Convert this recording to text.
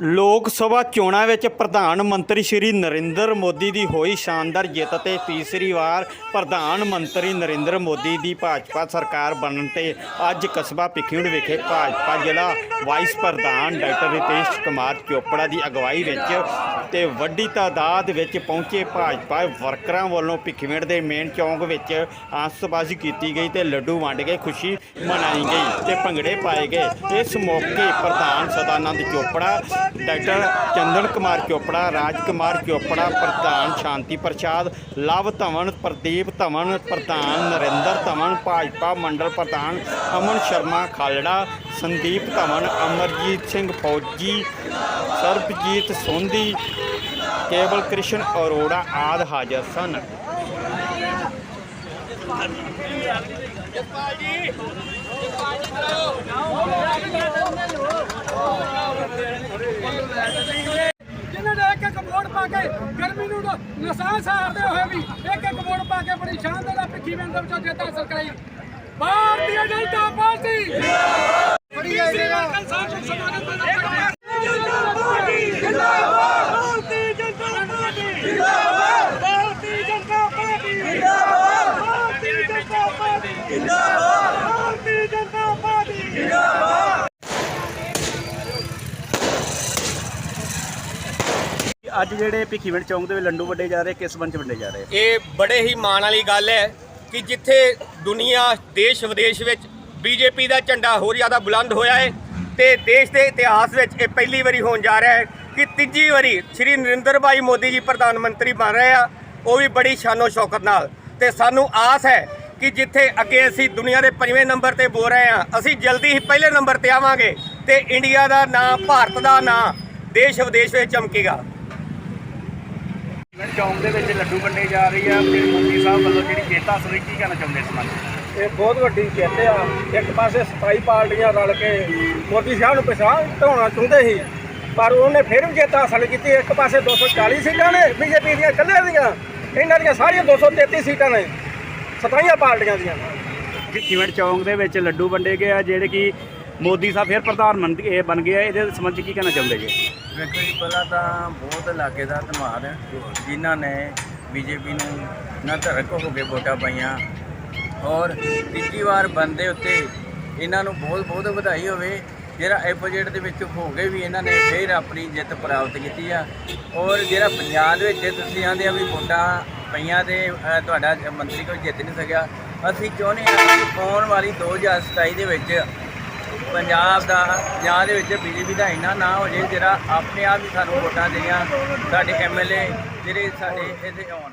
ਲੋਕ ਸਭਾ ਚੋਣਾਂ ਵਿੱਚ ਪ੍ਰਧਾਨ ਮੰਤਰੀ ਸ਼੍ਰੀ ਨਰਿੰਦਰ ਮੋਦੀ ਦੀ ਹੋਈ ਸ਼ਾਨਦਾਰ ਜਿੱਤ ਤੇ ਤੀਸਰੀ ਵਾਰ ਪ੍ਰਧਾਨ ਮੰਤਰੀ ਨਰਿੰਦਰ ਮੋਦੀ ਦੀ ਭਾਜਪਾ ਸਰਕਾਰ ਬਣਨ ਤੇ ਅੱਜ ਕਸਬਾ ਭਿੱਖੀਵਿੰਡ ਵਿਖੇ ਭਾਜਪਾ ਜ਼ਿਲ੍ਹਾ ਵਾਈਸ ਪ੍ਰਧਾਨ ਡਾਕਟਰ ਰਿਤੇਸ਼ ਕੁਮਾਰ ਚੋਪੜਾ ਦੀ ਅਗਵਾਈ ਵਿੱਚ ਤੇ ਵੱਡੀ ਤਾਦਾਦ ਵਿੱਚ ਪਹੁੰਚੇ ਭਾਜਪਾ ਵਰਕਰਾਂ ਵੱਲੋਂ ਭਿੱਖੀਵਿੰਡ ਦੇ ਮੇਨ ਚੌਂਕ ਵਿੱਚ ਆਸਬਾਜ਼ੀ ਕੀਤੀ ਗਈ ਤੇ ਲੱਡੂ ਵੰਡ ਕੇ ਖੁਸ਼ੀ ਮਨਾਈ ਗਈ ਤੇ ਭੰਗੜੇ ਪਾਏ ਗਏ। ਇਸ ਮੌਕੇ ਪ੍ਰਧਾਨ ਸਦਾਨੰਦ ਚੋਪੜਾ ਡਾਕਟਰ ਚੰਦਨ ਕੁਮਾਰ ਚੋਪੜਾ, ਰਾਜ ਕੁਮਾਰ ਚੋਪੜਾ, ਪ੍ਰਧਾਨ ਸ਼ਾਂਤੀ ਪ੍ਰਸਾਦ, ਲਵ ਧਵਨ, ਪ੍ਰਦੀਪ ਧਵਨ, ਪ੍ਰਧਾਨ ਨਰਿੰਦਰ ਧਵਨ, ਭਾਜਪਾ ਮੰਡਲ ਪ੍ਰਧਾਨ ਅਮਨ ਸ਼ਰਮਾ ਖਾਲੜਾ, ਸੰਦੀਪ ਧਵਨ, ਅਮਰਜੀਤ ਸਿੰਘ ਫੌਜੀ, ਸਰਬਜੀਤ ਸੋਂਧੀ ਕੇਵਲ ਕ੍ਰਿਸ਼ਨ ਅਰੋੜਾ ਆਦ ਹਾਜ਼ਰ ਸਨ। ਜਿਨ੍ਹਾਂ ਨੇ ਇੱਕ ਇੱਕ ਵੋਟ ਪਾ ਕੇ ਗਰਮੀ ਨੂੰ ਨਸਾਂ ਸਾਰਦੇ ਹੋਏ ਵੀ ਇੱਕ ਇੱਕ ਵੋਟ ਪਾ ਕੇ ਬੜੀ ਸ਼ਾਨਦਾਰ ਪਿੱਛੀ ਵਿੰਦ ਵਿੱਚੋਂ ਜਿੱਤ ਹਾਸਲ ਕਰਾਈ ਭਾਰਤੀ ਜਨਤਾ ਪਾਰਟੀ! ਬੜੀ ਵਰਕਰ ਸਾਹਿਬ ਨੂੰ ਸਨਮਾਨਿਤ ਕਰਨਾ ਜਿੰਦਾਬਾਦ ਭਾਰਤੀ ਜਨਤਾ ਪਾਰਟੀ! ਜਿੰਦਾਬਾਦ! ਭਾਰਤੀ ਜਨਤਾ ਪਾਰਟੀ! ਜਿੰਦਾਬਾਦ! ਭਾਰਤੀ ਜਨਤਾ ਪਾਰਟੀ! ਜਿੰਦਾਬਾਦ! ਭਾਰਤੀ ਜਨਤਾ ਪਾਰਟੀ! ਜਿੰਦਾਬਾਦ! ਅੱਜ ਜਿਹੜੇ ਭਿੱਖੀਵਿੰਡ ਚੌਂਕ ਦੇ ਵਿੱਚ ਲੰਡੂ ਵੱਡੇ ਜਾ ਰਹੇ, ਕਿਸ ਬੰਚ ਵੱਡੇ ਜਾ ਰਹੇ? ਇਹ ਬੜੇ ਹੀ ਮਾਣ ਵਾਲੀ ਗੱਲ ਹੈ ਕਿ ਜਿੱਥੇ ਦੁਨੀਆ, ਦੇਸ਼ ਵਿਦੇਸ਼ ਵਿੱਚ ਬੀਜੇਪੀ ਦਾ ਝੰਡਾ ਹੋਰ ਜ਼ਿਆਦਾ ਬੁਲੰਦ ਹੋਇਆ ਹੈ ਤੇ ਦੇਸ਼ ਦੇ ਇਤਿਹਾਸ ਵਿੱਚ ਇਹ ਪਹਿਲੀ ਵਾਰੀ ਹੋਣ ਜਾ ਰਿਹਾ ਹੈ ਕਿ ਤੀਜੀ ਵਾਰੀ ਸ਼੍ਰੀ ਨਰਿੰਦਰ ਭਾਈ ਮੋਦੀ ਜੀ ਪ੍ਰਧਾਨ ਮੰਤਰੀ ਬਣ ਰਹੇ ਆ, ਉਹ ਵੀ ਬੜੀ ਸ਼ਾਨੋ ਸ਼ੌਕਤ ਨਾਲ। ਤੇ ਸਾਨੂੰ ਆਸ ਹੈ ਕਿ ਜਿੱਥੇ ਅੱਗੇ ਅਸੀਂ ਦੁਨੀਆ ਦੇ ਪੰਜਵੇਂ ਨੰਬਰ ਤੇ ਬੋਲ ਰਹੇ ਆ ਅਸੀਂ ਜਲਦੀ ਹੀ ਪਹਿਲੇ ਨੰਬਰ ਤੇ ਆਵਾਂਗੇ ਤੇ ਇੰਡੀਆ ਦਾ ਨਾਂ, ਭਾਰਤ ਦਾ ਨਾਂ ਦੇਸ਼ ਵਿਦੇਸ਼ ਵਿੱਚ ਚਮਕੇਗਾ। ਚੌਂਕ ਦੇ ਵਿੱਚ ਲੱਡੂ ਵੰਡੇ ਜਾ ਰਹੀ ਆ। ਤੇ ਮੋਦੀ ਸਾਹਿਬ ਵੱਲੋਂ ਜਿਹੜੀ ਜਿੱਤ ਹਾਸਲ ਹੋਈ ਕੀ ਕਹਿਣਾ ਚਾਹੁੰਦੇ ਇਸ ਸੰਬੰਧ ਇਹ ਬਹੁਤ ਵੱਡੀ ਜਿੱਤ ਆ। ਇੱਕ ਪਾਸੇ 27 ਪਾਰਟੀਆਂ ਰਲ ਕੇ ਮੋਦੀ ਸਾਹਿਬ ਨੂੰ ਪਛਾਣ ਢਾਉਣਾ ਚਾਹੁੰਦੇ ਸੀ ਪਰ ਉਹਨੇ ਫਿਰ ਵੀ ਜਿੱਤ ਹਾਸਲ ਕੀਤੀ। ਇੱਕ ਪਾਸੇ 240 ਸੀਟਾਂ ਨੇ ਬੀਜੇਪੀ ਦੀਆਂ ਇਕੱਲੇ ਦੀਆਂ। ਇਹਨਾਂ ਦੀਆਂ ਸਾਰੀਆਂ 233 ਸੀਟਾਂ ਨੇ 27 ਪਾਰਟੀਆਂ ਦੀਆਂ। ਭਿੱਖੀਵਿੰਡ ਚੌਂਕ ਦੇ ਵਿੱਚ ਲੱਡੂ ਵੰਡੇ ਗਏ ਆ ਜਿਹੜੇ ਕਿ ਮੋਦੀ ਸਾਹਿਬ ਫਿਰ ਪ੍ਰਧਾਨ ਮੰਤਰੀ ਇਹ ਬਣ ਗਿਆ ਇਹਦੇ ਸੰਬੰਧ 'ਚ ਕੀ ਕਹਿਣਾ ਚਾਹੁੰਦੇ ਜੀ? ਵੇਖੋ ਜੀ, ਪਹਿਲਾਂ ਤਾਂ ਬਹੁਤ ਇਲਾਕੇ ਦਾ ਧੰਨਵਾਦ ਹੈ, ਜਿਨ੍ਹਾਂ ਨੇ ਬੀਜੇਪੀ ਨੂੰ ਨਾ ਧਰਕ ਹੋ ਕੇ ਵੋਟਾਂ ਪਾਈਆਂ ਔਰ ਤੀਜੀ ਵਾਰ ਬੰਦੇ ਉੱਤੇ ਇਹਨਾਂ ਨੂੰ ਬਹੁਤ ਬਹੁਤ ਵਧਾਈ ਹੋਵੇ, ਜਿਹੜਾ ਐਪੋਜੀਟ ਦੇ ਵਿੱਚ ਹੋ ਗਏ ਵੀ ਇਹਨਾਂ ਨੇ ਫੇਰ ਆਪਣੀ ਜਿੱਤ ਪ੍ਰਾਪਤ ਕੀਤੀ ਆ। ਔਰ ਜਿਹੜਾ ਪੰਜਾਬ ਦੇ ਵਿੱਚ ਤੁਸੀਂ ਆਂਦੇ ਆ ਵੀ ਵੋਟਾਂ ਪਈਆਂ ਤੇ ਤੁਹਾਡਾ ਮੰਤਰੀ ਕੋਈ ਜਿੱਤ ਨਹੀਂ ਸਕਿਆ, ਅਸੀਂ ਚਾਹੁੰਦੇ ਹਾਂ ਕਿ ਆਉਣ ਵਾਲੀ 2027 ਦੇ ਵਿੱਚ ਪੰਜਾਬ ਦਾ ਪੰਜਾਬ ਦੇ ਵਿੱਚ ਬੀਜੇਪੀ ਦਾ ਇੰਨਾ ਨਾਂ ਹੋ ਜੇ ਜਿਹੜਾ ਆਪਣੇ ਆਪ ਹੀ ਸਾਨੂੰ ਵੋਟਾਂ ਦੇਈਆਂ ਸਾਡੇ ਐਮਐਲਏ ਜਿਹੜੇ ਸਾਡੇ ਇੱਥੇ ਆਉਣ।